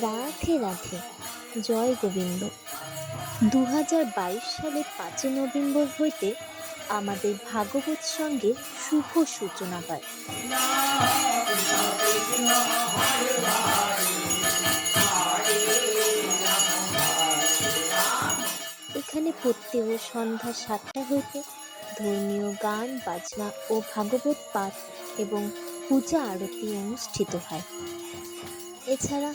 রাধে রাধে। জয় গোবিন্দ। দু সালের পাঁচই নভেম্বর হইতে আমাদের ভাগবত সঙ্গে শুভ সূচনা হয়। এখানে প্রত্যেক সন্ধ্যা সাতটা হইতে ধর্মীয় গান, বাজনা ও ভাগবত পাঠ এবং পূজা আরতি অনুষ্ঠিত হয়। এছাড়া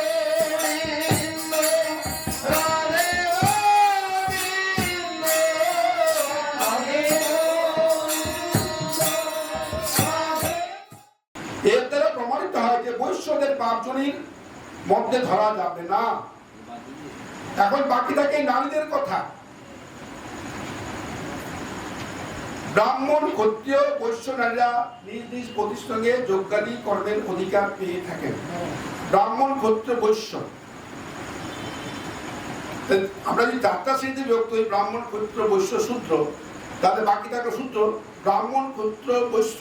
পাঁচজনের মধ্যে ধরা যাবে না। এখন বাকি থাকে নারীদের কথা। ব্রাহ্মণ, ক্ষত্রিয়, বৈশ্য নারীরা নিজ নিজ প্রতিষ্ঠানে যোগ্যাদি কর্মের অধিকার পেয়ে থাকেন। ব্রাহ্মণ, ক্ষত্রিয়, বৈশ্য। আমরা যদি চারটা শ্রেণীতে বিভক্ত হই, ব্রাহ্মণ, ক্ষত্রিয়, বৈশ্য সূত্র, তাহলে বাকি থাকা সূত্র, ব্রাহ্মণ ক্ষত্র বৈশ্য,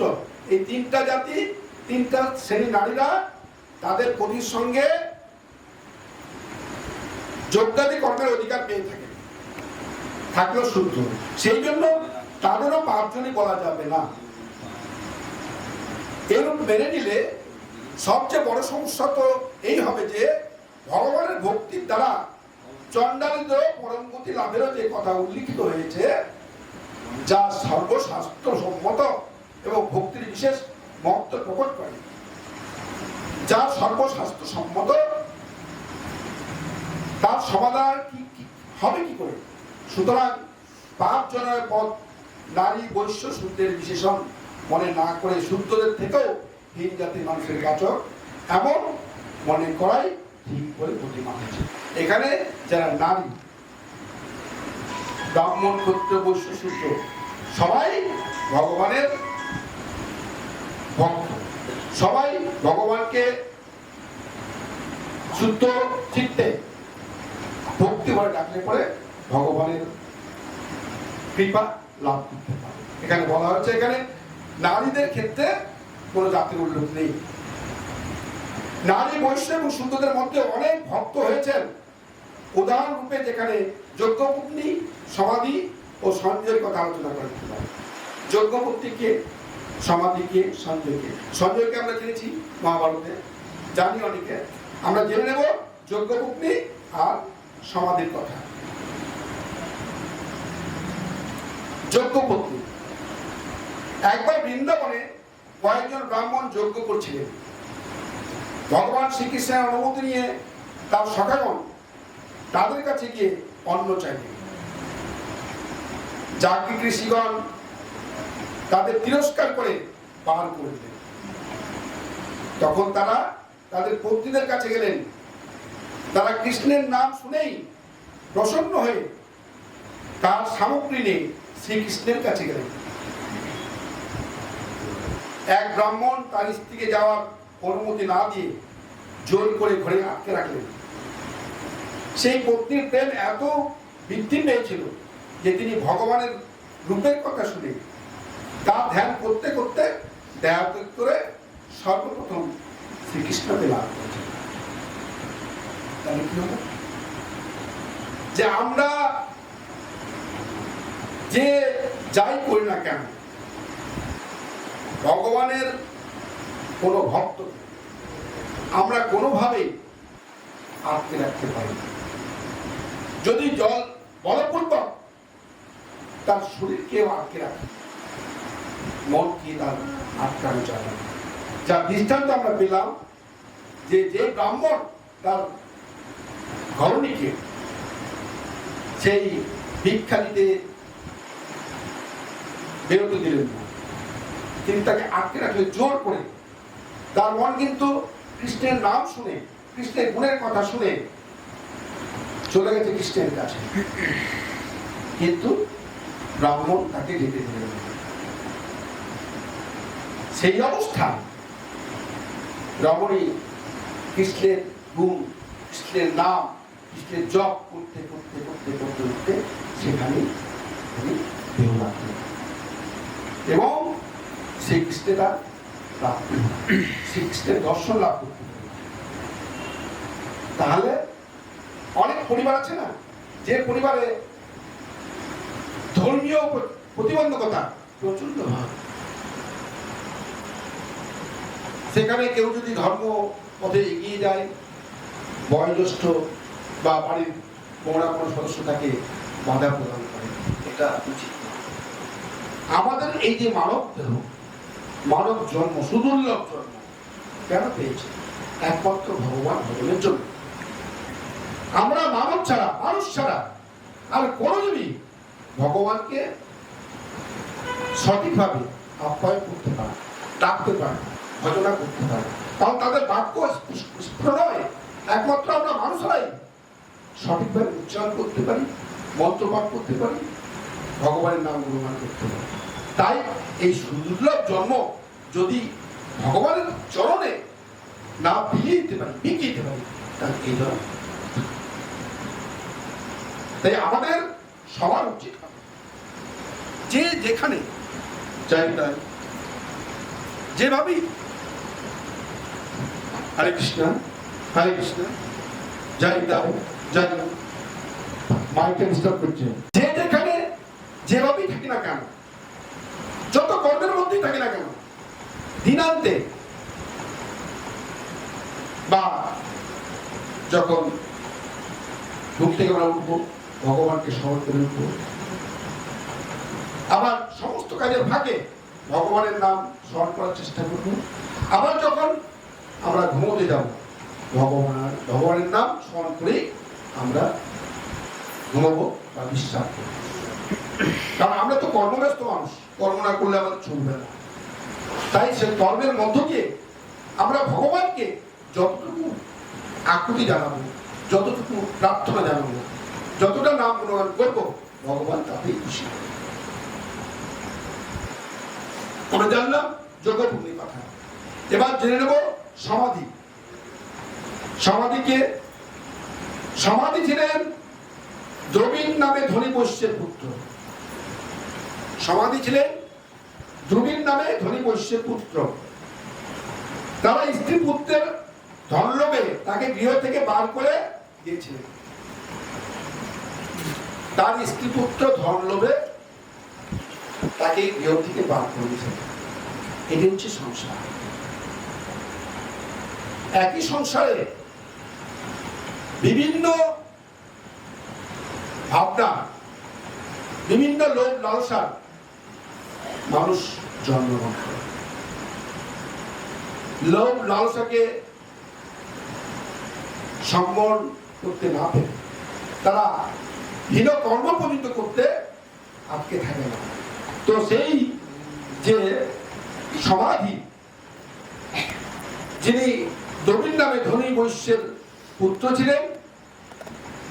এই তিনটা জাতি, তিনটা শ্রেণি নারীরা তাদের পতির সঙ্গে যোগ্যাদি কর্মের অধিকার পেয়ে থাকে। থাকলেও সূত্র সেই জন্য তাদেরও পাঁচজনই বলা যাবে না। এরূপ মেনে নিলে সবচেয়ে বড় সমস্যা তো এই হবে যে, ভগবানের ভক্তির দ্বারা চণ্ডালীদের পরমগতি লাভেরও যে কথা উল্লিখিত হয়েছে, যা সর্বশাস্ত্র সম্মত এবং ভক্তির বিশেষ মহত্ব প্রকট করে। যা সর্বশাস্ত্র সম্মত, তার সমাধান কি হবে কি করে? সুতরাং পাপ জনয় পথ নারী বৈশ্য সূত্রের বিশেষণ মনে না করে সূত্রদের থেকেও হীন জাতির মানুষের কাচক এমন মনে করাই ঠিক বলে প্রতিমা হয়েছে এখানে যারা নারী, ব্রাহ্মণ ক্ষত্র বৈশ্য, সূত্র, সবাই ভগবানের ভক্ত। সবাই ভগবানকে শুদ্ধ, চিত্তে ভক্তি করে ডাকলে পরে ভগবানের কৃপা লাভ করতে পারে। এখানে বলা হচ্ছে এখানে নারীদের ক্ষেত্রে কোনো জাতির উল্লেখ নেই। নারী এবং সুন্দরদের মধ্যে অনেক ভক্ত হয়েছেন। উদাহরণ রূপে যেখানে যজ্ঞপত্নী, সমাধি ও সঞ্জয়ের কথা আলোচনা করে যজ্ঞপত্নীকে সমাধিকে, সঞ্জয়কে। সঞ্জয়কে আমরা জেনেছি মহাভারতে। জানি অনেকে। আমরা জেনে নেব যজ্ঞপত্নী আর সমাধির কথা। যজ্ঞপত্নী একবার বৃন্দাবনে কয়েকজন ব্রাহ্মণ যজ্ঞ করছিলেন। ভগবান শ্রীকৃষ্ণের অনুমতি নিয়ে তার সখাগণ তাদের কাছে গিয়ে অন্ন চাইলেন। যাজ্ঞিক ঋষিগণ তাদের তিরস্কার করে পার করে দিলেন। তখন তারা তাদের পত্নীদের কাছে গেলেন। তারা কৃষ্ণের নাম শুনেই প্রসন্ন হয়ে তার সামগ্রী নিয়ে শ্রীকৃষ্ণের কাছে গেলেন। এক ব্রাহ্মণ তার স্ত্রীকে যাওয়ার অনুমতি না দিয়ে জোর করে ঘরে আটকে রাখলেন। সেই পত্নীর প্রেম এত বৃদ্ধি পেয়েছিল যে তিনি ভগবানের রূপের কথা শুনে তার ধ্যান করতে করতে দেহাত্যাগ করে সর্বপ্রথম শ্রীকৃষ্ণকে লাভ করেছেন তাহলে কি হলো যে আমরা যে যাই করি না কেন, ভগবানের কোন ভক্ত আমরা কোনোভাবেই আটকে রাখতে পারি না। যদি জল বলপূর্বক তার শরীরকেও আটকে রাখে মন কি তার আটকানো যায় না যার দৃষ্টান্ত আমরা পেলাম যে যে ব্রাহ্মণ তার ঘরণীকে সেই ভিক্ষা দিতে বেরোতে দিলেন না। তিনি তাকে আটকে রাখলেন, জোর করে। তার মন কিন্তু কৃষ্ণের নাম শুনে, কৃষ্ণের গুণের কথা শুনে চলে গেছে কৃষ্ণের কাছে। কিন্তু ব্রাহ্মণ তাকে যেতে দিলেন না। সেই অবস্থায় রমণী কৃষ্ণের গুণ, কৃষ্ণের নাম, কৃষ্ণের জপ করতে করতে করতে করতে করতে সেখানে তিনি বেহুলা এবং সেই কৃষ্ণের তার প্রাপ্তি হল। সেই কৃষ্ণের দর্শন লাভ করতে তাহলে অনেক পরিবার আছে না? যে পরিবারে ধর্মীয় প্রতিবন্ধকতা প্রচণ্ড হয়। সেখানে কেউ যদি ধর্ম পথে এগিয়ে যায়, বয়োজ্যেষ্ঠ বা বাড়ির বড়া কোনো সদস্য তাকে বাধা প্রদান করে, এটা উচিত আমাদের এই যে মানব দেহ, মানব জন্ম, সুদুর্লভ জন্ম, কেন পেয়েছে? একমাত্র ভগবান ভগবানের জন্য। আমরা মানব ছাড়া, মানুষ ছাড়া আর কোনো জীবই ভগবানকে সঠিকভাবে আপ্যায়ন করতে পারে ডাকতে পারে ভজনা করতে পারে। কারণ তাদের বাক্য স্ফুট নয় একমাত্র আমরা মানুষরাই সঠিকভাবে উচ্চারণ করতে পারি, মন্ত্রপাঠ করতে পারি, ভগবানের নাম গুণগান করতে পারি। তাই এই সুদুর্লভ জন্ম যদি ভগবানের চরণে না বিলিয়ে দিতে পারি বিকিয়ে দিতে পারি, তাহলে এই জন্য তাই আমাদের সবার উচিত যে যেখানে চাই তাই যেভাবেই হরে কৃষ্ণ হরে কৃষ্ণ। জয় দাও জয় মাইকে ডিস্টার্ব করছে। যে যেখানে যেভাবেই থাকি না কেন, যত কর্মের মধ্যেই থাকি না কেন, দিনান্তে বা যখন ঘুম থেকে আমরা উঠবো, ভগবানকে স্মরণ করে উঠবো, আবার সমস্ত কাজের ফাঁকে ভগবানের নাম স্মরণ করার চেষ্টা করব। আবার যখন আমরা ঘুমোতে যাব, ভগবান ভগবানের নাম স্মরণ করেই আমরা ঘুমাবো বা বিশ্বাস করব। কারণ আমরা তো কর্মব্যস্ত মানুষ, কর্ম না করলে আমাদের চলবে না। তাই সে কর্মের মধ্য দিয়ে আমরা ভগবানকে যতটুকু আকুতি জানাব, যতটুকু প্রার্থনা জানাব, যতটা নাম গুণগান করব, ভগবান তাতেই খুশি আমরা জানলাম যোগভূমির কথা এবার জেনে নেব সমাধি। সমাধিকে সমাধি ছিলেন দ্রবীণ নামে ধনী বৈশ্যের পুত্র। সমাধি ছিলেন দ্রবীণ নামে ধনী বৈশ্যের পুত্র। তারা স্ত্রী পুত্রের ধনলোভে তাকে গৃহ থেকে বার করে দিয়েছিলেন। তার স্ত্রী পুত্র ধনলোভে তাকে গৃহ থেকে বার করে দিয়েছিলেন এটি হচ্ছে সংসার। একই সংসারে বিভিন্ন ভাবনা, বিভিন্ন লোক লালসা মানুষ জন্মগ্রহণ করে। লোভ লালসাকে সম্বরণ করতে না পেরে তারা হীন কর্ম পর্যন্ত করতে আটকে থাকে না। তো সেই যে সমাধি, যিনি দ্রবীণ নামে ধনী বৈশ্যের পুত্র ছিলেন,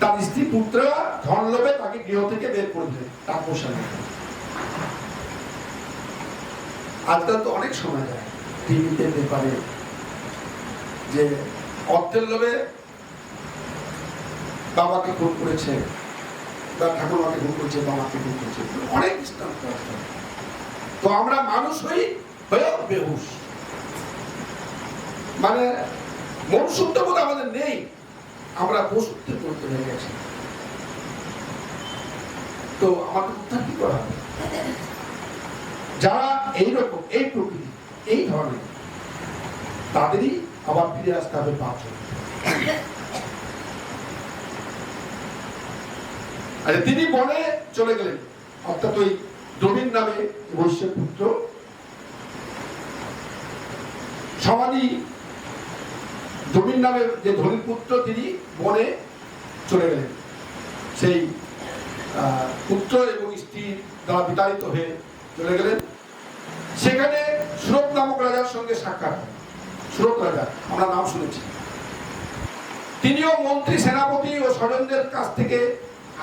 তার স্ত্রী পুত্ররা ধন লোভে তাকে গৃহ থেকে বের করে দিলেন তাপসা আজকাল তো অনেক সময় যায়, টিভিতে পেপারে, যে অর্থের লোভে বাবাকে খুন করেছে। ঠাকুরমাকে করেছে বাবাকে করেছে। অনেক। তো আমরা মানুষ হই, হয়েও মানে মনুষ্যত্ব বোধ আমাদের নেই, আমরা পশুত্বের পরিণত হয়ে গেছি। তো আমাদের উদ্ধার কি করা হবে? যারা এইরকম, এই প্রকৃতি, এই ধরনের, তাদেরই আবার ফিরে আসতে হবে পাঁচজন আচ্ছা তিনি বনে চলে গেলেন। অর্থাৎ ওই দ্রবীণ নামে বৈশ্যের পুত্র সমাধি দ্রবীণ নামে যে ধনীর পুত্র, তিনি বনে চলে গেলেন। সেই পুত্র এবং স্ত্রী দ্বারা বিতাড়িত হয়ে চলে গেলেন। সেখানে সুরত নামক রাজার সঙ্গে সাক্ষাৎ হয়। সুরত রাজা, আমরা নাম শুনেছি। তিনিও মন্ত্রী, সেনাপতি ও স্বজনদের কাছ থেকে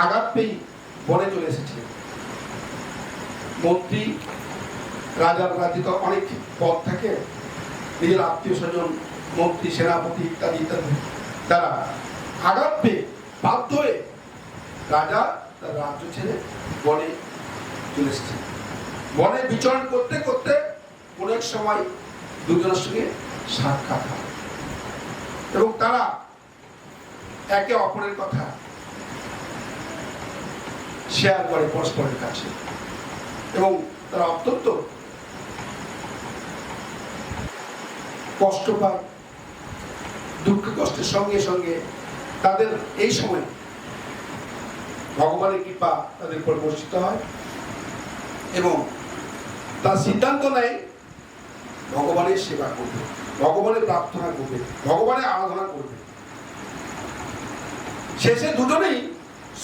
আঘাত পেয়ে বনে চলে এসেছে। মন্ত্রী রাজার রাজ্যে তো অনেক পদ থাকে। নিজের আত্মীয় স্বজন, মন্ত্রী, সেনাপতি ইত্যাদি ইত্যাদি তারা আঘাত পেয়ে বাধ্য হয়ে রাজা তার রাজ্য ছেড়ে বনে চলে এসেছে। বনে বিচরণ করতে করতে অনেক সময় দুজনের সঙ্গে সাক্ষাৎ হয়। এবং তারা একে অপরের কথা শেয়ার করে পরস্পরের কাছে। এবং তারা অত্যন্ত কষ্ট পায়, দুঃখ কষ্টের সঙ্গে সঙ্গে তাদের এই সময় ভগবানের কৃপা তাদের উপর বর্ষিত হয় এবং তার সিদ্ধান্ত নেয় ভগবানের সেবা করবে, ভগবানের প্রার্থনা করবে, ভগবানের আরাধনা করবে। শেষে দুজনেই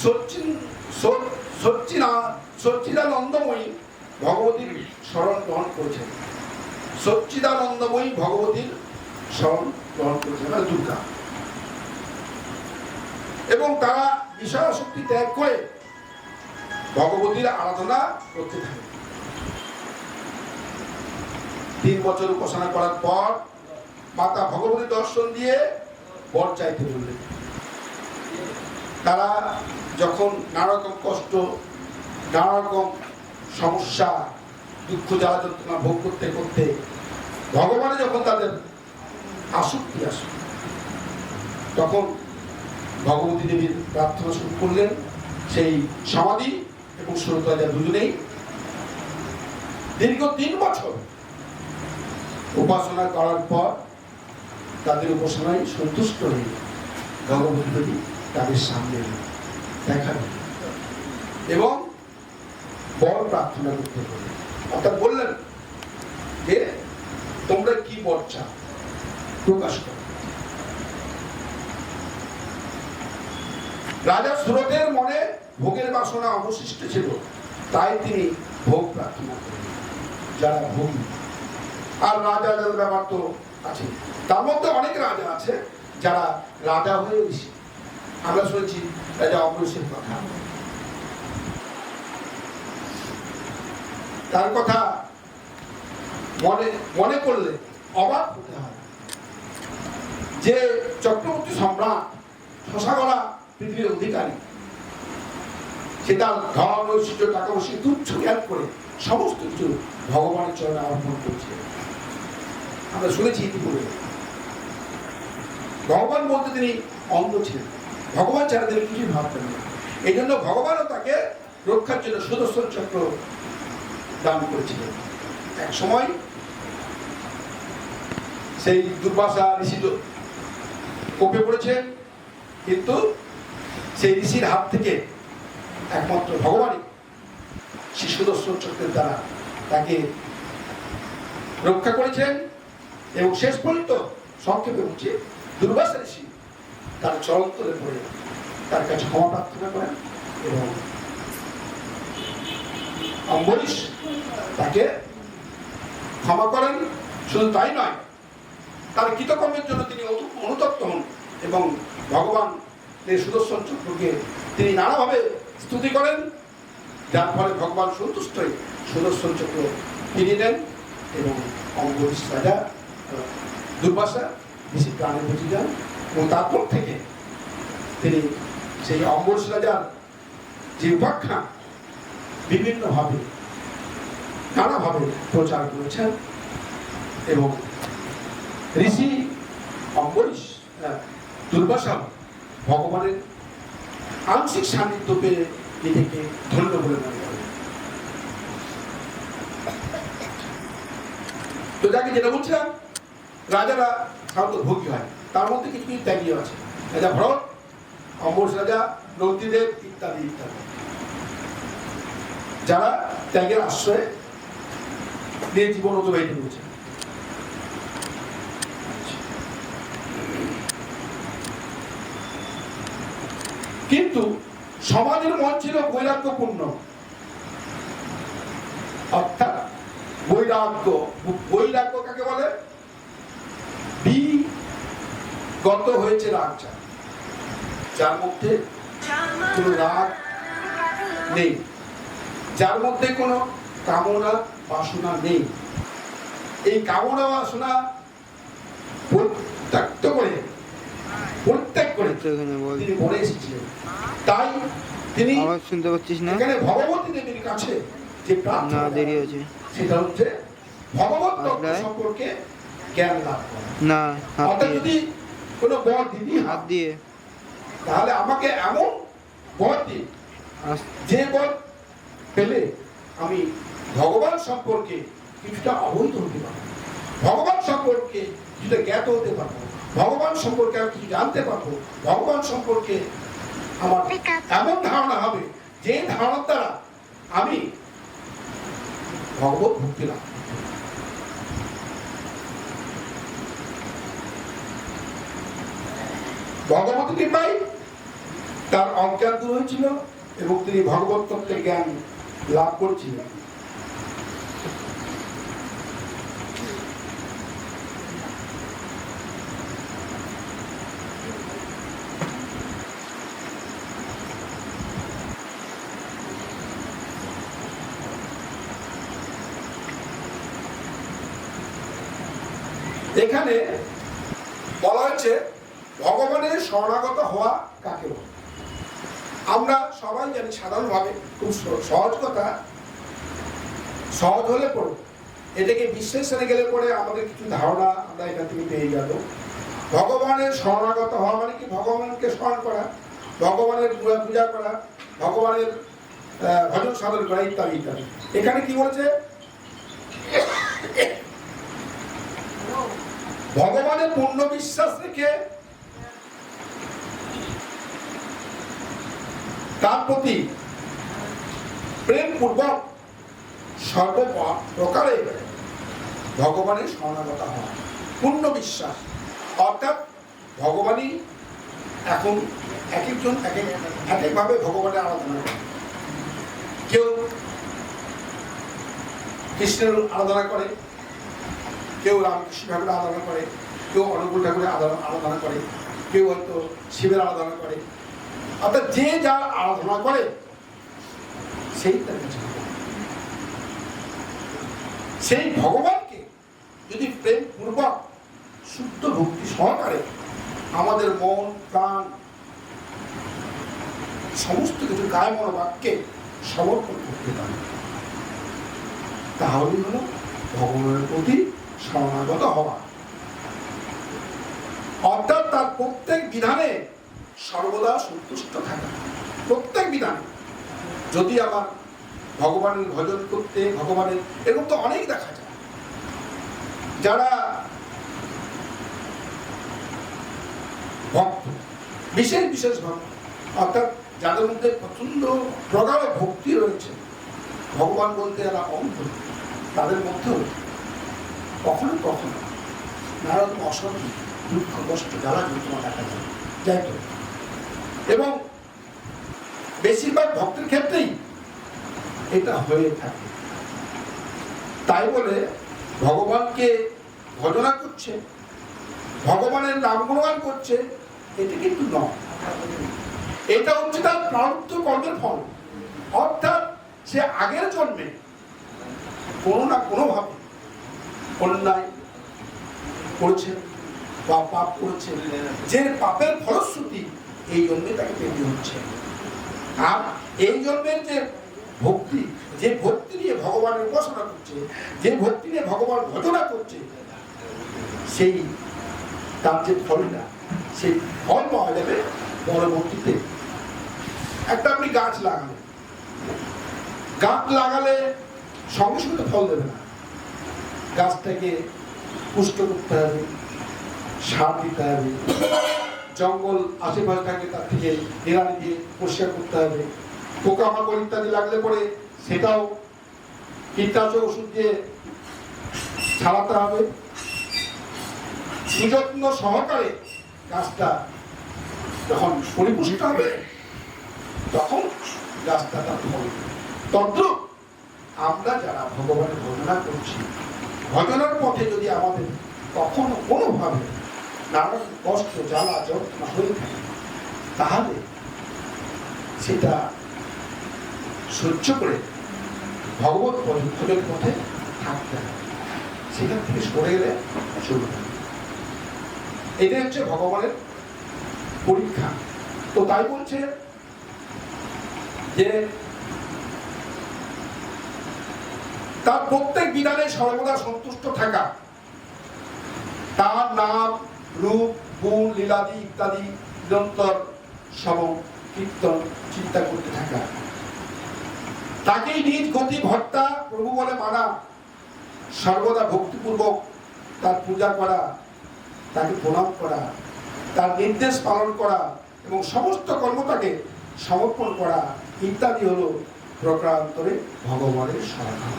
সচ্চিন সচ- সচ্চিনা সচ্চিদানন্দময়ী ভগবতীর স্মরণ গ্রহণ করেছেন। সচ্চিদানন্দময়ী ভগবতীর স্মরণ গ্রহণ করেছেন মানে দুর্গা। এবং তারা বিষয় শক্তি ত্যাগ করে ভগবতীর আরাধনা করতে থাকে। তিন বছর উপাসনা করার পর মাতা ভগবতী দর্শন দিয়ে বর চাইতে বললেন তারা যখন নানা রকম কষ্ট নানা রকম সমস্যা দুঃখ জ্বালা যন্ত্রণা ভোগ করতে করতে ভগবানে যখন তাদের আসক্তি আসে তখন ভগবতী দেবীর প্রার্থনা শুরু করলেন। সেই সমাধি এবং সুরতাজা দুজনেই দীর্ঘ তিন বছর উপাসনা করার পর তাদের উপাসনায় সন্তুষ্ট হয়ে ভগবতী দেবী তাদের সামনে এলেন, দেখা দিলেন। এবং বর প্রার্থনা করতে বললেন অর্থাৎ বললেন যে, তোমরা কি বর চাও প্রকাশ করো। রাজা সুরতের মনে ভোগের বাসনা অবশিষ্ট ছিল। তাই তিনি ভোগ প্রার্থনা করলেন। যারা ভোগী আর রাজা যাদের ব্যাপার তো আছে তার মধ্যে অনেক রাজা আছে যারা রাজা হয়ে ঋষি আমরা শুনেছি রাজা অমরেশের কথা। তার কথা মনে মনে করলে অবাক হতে হয়। যে চক্রবর্তী সম্রাট শশাগলা পৃথিবীর অধিকারী, সে তার ধন, ঐশ্বর্য, টাকা পয়সা, তুচ্ছ জ্ঞান করে সমস্ত কিছু ভগবানের চরণে অর্পণ করছে। আমরা শুনেছি ইতিপূর্বে। ভগবান বলতে তিনি অন্ধ ছিলেন। ভগবান ছাড়া তিনি কিছুই ভাবতেন না। এই জন্য ভগবানও তাকে রক্ষার জন্য সুদর্শন চক্র দান করেছিলেন। এক সময় সেই দুর্বাসা ঋষি কোপে পড়েছেন কিন্তু সেই ঋষির হাত থেকে একমাত্র ভগবানই সেই সুদর্শন চক্রের দ্বারা তাকে রক্ষা করেছেন এবং শেষ পর্যন্ত সংক্ষেপে বলছি, দুর্বাসা ঋষি তার চরণ তলে পড়ে তার কাছে ক্ষমা প্রার্থনা করেন এবং অম্বরীশ তাকে ক্ষমা করেন। শুধু তাই নয়, তার কৃতকর্মের জন্য তিনি অনুতপ্ত হন এবং ভগবান সুদর্শন চক্রকে তিনি নানাভাবে স্তুতি করেন, যার ফলে ভগবান সন্তুষ্ট হয়ে সুদর্শন চক্র ফিরিয়ে দেন এবং অম্বরীশ রাজা, দুর্বাসা বেশি প্রাণে বেঁচে যান এবং তারপর থেকে তিনি সেই অম্বরীশ রাজার যে উপাখ্যান, বিভিন্নভাবে, নানাভাবে প্রচার করেছেন এবং ঋষি অম্বরীশ দুর্বাসা ভগবানের আংশিক সান্নিধ্য পেয়ে নিজেকে ধন্য বলে মনে করেন। তো যাকে যেটা বলছিলাম, রাজারা সাধারণত ভোগী হয়। তার মধ্যে কিছু কিছু ত্যাগীও আছে। রাজা ভরত অম্বরীশ রাজা নন্দীদেব ইত্যাদি ইত্যাদি। যারা ত্যাগের আশ্রয়ে নিয়ে জীবন অতিবাহিত করেছে। কিন্তু সমাজের মন ছিল বৈরাগ্যপূর্ণ। অর্থাৎ বৈরাগ্য বৈরাগ্য কাকে বলে? বিগত হয়েছে রাগ যার মধ্যে কোনো রাগ নেই। যার মধ্যে কোনো কামনা বাসনা নেই। এই কামনা বাসনা পরিত্যক্ত করে পরিত্যাগ করে তিনি বলে এসেছিলেন। তাই তিনি শুনতে পাচ্ছিস না? এখানে ভগবতী দেবীর কাছে যে না প্রার্থনা দেরি আছে সেটা হচ্ছে ভগবত? সম্পর্কে জ্ঞান লাভ করা। না অর্থাৎ যদি কোনো বর দিদি হাত দিয়ে। তাহলে আমাকে এমন বর দিন যে বল পেলে আমি ভগবান সম্পর্কে কিছুটা অবহিত হতে পারব। ভগবান সম্পর্কে কিছুটা জ্ঞাত হতে পারব। ভগবান সম্পর্কে আমি কিছু জানতে পারব। ভগবান সম্পর্কে আমার এমন ধারণা হবে যে ধারণার দ্বারা আমি ভগবত ভক্তি লাভ করতে পারব। ভগবত কৃপায় তার অজ্ঞান দূর হয়েছিল এবং তিনি ভগবত তত্ত্বের জ্ঞান লাভ করছিলেন এখানে শরণাগত হওয়া কাকে বলে? আমরা সবাই জানি সাধারণভাবে খুব সহজ কথা, সহজ হলে পড়ে এটাকে বিশ্লেষণে গেলে পরে আমাদের কিছু ধারণা আমরা এখান থেকে পেয়ে যাব। ভগবানের শরণাগত হওয়া মানে কি? ভগবানকে স্মরণ করা, ভগবানের পূজা পূজা করা, ভগবানের ভজন সাধন করা ইত্যাদি ইত্যাদি। এখানে কি বলছে? ভগবানের পূর্ণ বিশ্বাস রেখে তার প্রতি প্রেম পূর্বক সর্ব প্রকারে ভগবানের শরণাগত হওয়া, পূর্ণ বিশ্বাস। অর্থাৎ ভগবানই এখন এক একজন এক এক এক একভাবে ভগবানের আরাধনা করে কেউ কৃষ্ণের আরাধনা করে, কেউ রামকৃষ্ণ ঠাকুরের আরাধনা করে, কেউ অনুকূল ঠাকুরের আরাধনা করে, কেউ হয়তো শিবের আরাধনা করে অর্থাৎ যে যার আরাধনা করে, সেই তার কাছে সেই ভগবানকে যদি প্রেম পূর্বক শুদ্ধ ভক্তি সহকারে আমাদের মন, প্রাণ, সমস্ত কিছু গায়ে মন বাক্যে সমর্পণ করতে পারি। তাহলেই হলো ভগবানের প্রতি শরণাগত হওয়া। অর্থাৎ তার প্রত্যেক বিধানে সর্বদা সন্তুষ্ট থাকা। প্রত্যেক বিধানে। যদি আমার ভগবানের ভজন করতে, ভগবানের, এরকম তো অনেক দেখা যায়। যারা ভক্ত, বিশেষ বিশেষ ভক্ত, অর্থাৎ যাদের মধ্যে প্রচণ্ড প্রগাঢ় ভক্তি রয়েছে, ভগবান বলতে যারা অন্ত তাদের মধ্যেও কখনো কখনো নানা রকম অশান্তি দুঃখ, কষ্ট, জ্বালা, যন্ত্রণা দেখা যায়। যাই তো এবং বেশিরভাগ ভক্তের ক্ষেত্রেই এটা হয়ে থাকে। তাই বলে ভগবানকে ভজনা করছে, ভগবানের নাম গুণগান করছে, এটা কিন্তু নয়। এটা হচ্ছে তার প্রারব্ধ কর্মের ফল। অর্থাৎ সে আগের জন্মে কোনো না কোনোভাবে অন্যায় করেছে বা পাপ করেছে। যে পাপের ফলশ্রুতি এই জন্মে তাকে পেতে হচ্ছে। আর এই জন্মের যে ভক্তি যে ভক্তি নিয়ে ভগবানের উপাসনা করছে, যে ভক্তি নিয়ে ভগবান ভজনা করছে, সেই তার যে ফলটা, সেই ফল পাওয়া যাবে পরবর্তীতে। একটা আপনি গাছ লাগালেন। গাছ লাগালে সঙ্গে সঙ্গে ফল দেবে না। গাছটাকে পুষ্ট করতে হবে, সার দিতে হবে। জঙ্গল আশেপাশে থাকে, তার থেকে নিরানি দিয়ে পরিষ্কার করতে হবে পোকামাকড় ইত্যাদি লাগলে পরে সেটাও কীটনাশক ওষুধ দিয়ে ছাড়াতে হবে সুযত্ন সহকারে গাছটা যখন পরিপুষ্ট হবে, তখন গাছটা তার ফল দেবে। তদ্রুপ আমরা যারা ভগবানের ভজনা করছি, ভজনার পথে যদি আমাদের কখনো কোনোভাবে নানা কষ্ট জ্বালা যন্ত্রণা হয়ে থাকে, তাহলে সেটা সহ্য করে ভগবত ভজন পথে থাকতে হবে। সেখান থেকে সরে গেলে না। এটাই হচ্ছে ভগবানের পরীক্ষা। তো তাই বলছে যে, তার প্রত্যেক বিধানে সর্বদা সন্তুষ্ট থাকা। তার নাম রূপ, গুণ, লীলাদি ইত্যাদি নিরন্তর শ্রবণ কীর্তন চিন্তা করতে থাকা। তাকেই নিজ গতি ভর্তা প্রভু বলে মানা। সর্বদা ভক্তিপূর্বক তার পূজা করা, তাকে প্রণাম করা, তার নির্দেশ পালন করা এবং সমস্ত কর্মটাকে সমর্পণ করা ইত্যাদি হলো প্রকারান্তরে ভগবানের সমাধান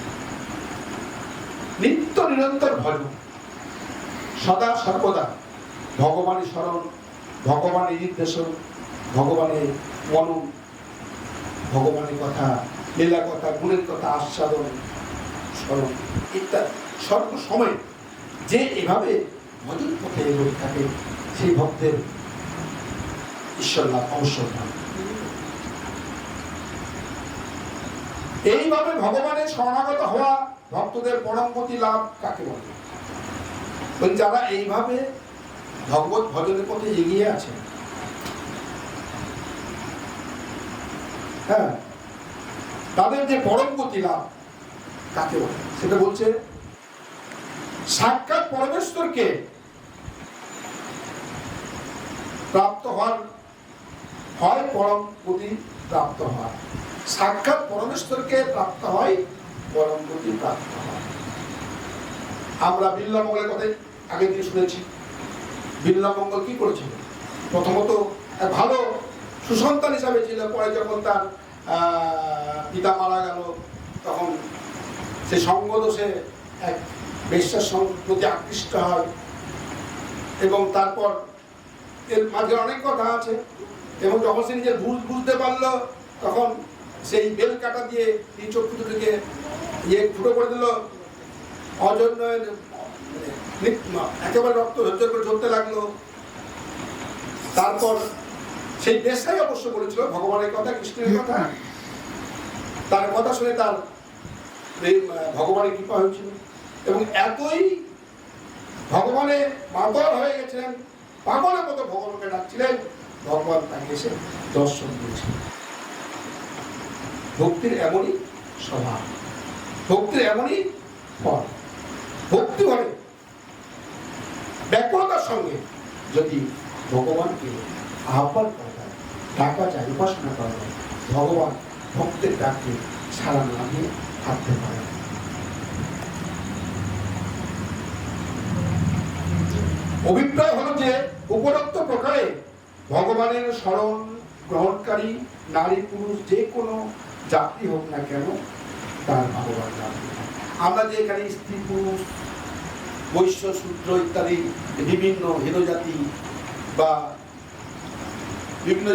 নিত্য নিরন্তর ভজন। সদা সর্বদা ভগবানের স্মরণ, ভগবানের নির্দেশন, ভগবানের মনন, ভগবানের কথা, লীলা কথা, গুণের কথা, আস্বাদন, স্মরণ ইত্যাদি। সর্ব সময় যে এভাবে ভজন পথে এগোতে থাকে, সেই ভক্তের ঈশ্বর লাভ অবশ্যই এইভাবে ভগবানের শরণাগত হওয়া, ভক্তদের পরমগতি লাভ কাকে বলে? যারা এইভাবে ভগবত ভজনের পথে এগিয়ে আছে। হ্যাঁ তাদের যে পরম গতি লাভ কাকে বলে। সেটা বলছে, সাক্ষাৎ পরমেশ্বরকে প্রাপ্ত হওয়ার, হয় পরম গতি প্রাপ্ত হয় সাক্ষাৎ পরমেশ্বরকে প্রাপ্ত হয়, পরম গতি প্রাপ্ত হয় আমরা বিল্লা মঙ্গলের কথা আগে দিয়ে শুনেছি। বিল্লা মঙ্গল কি করেছিল? প্রথমত ভালো সুসন্তান হিসাবে ছিল, পরে যখন তার পিতা মারা গেল, তখন সে সঙ্গ দোষে এক সঙ্গ- প্রতি আকৃষ্ট হয়। এবং তারপর এর মাঝে অনেক কথা আছে। এবং যখন সে নিজের ভুল বুঝতে পারল, তখন সেই বেল কাটা দিয়ে এই চক্ষু দুটোকে ইয়ে ফুটো করে দিল। অজন্য একেবারে রক্ত ঝরঝর করে ঝরতে লাগল। তারপর সেই দেশটাই অবশ্য বলেছিল ভগবানের কথা কৃষ্ণের কথা। তার কথা শুনে তার ভগবানের কৃপা হয়েছিল। এবং এতই ভগবানে মাতল হয়ে গেছিলেন পাগলের মতো ভগবানকে ডাকছিলেন ভগবান তাকে এসে দর্শন দিয়েছিলেন। ভক্তির এমনই স্বভাব ভক্তির এমনই ফল ভক্তি হলে ব্যাকুলতার সঙ্গে যদি ভগবানকে আহ্বান করা ডাকা যায় উপাসনা করা যায়, ভগবান ভক্তের ডাকে সারা না দিয়ে থাকতে পারে। অভিপ্রায় হলো যে, উপরোক্ত প্রকারে ভগবানের স্মরণ গ্রহণকারী, নারী, পুরুষ, যে কোনো জাতি হোক না কেন, তার ভগবান আমরা যে এখানে স্ত্রী, পুরুষ বৈশ্য সূত্র ইত্যাদি বিভিন্ন হেদজাতি বা বিভিন্ন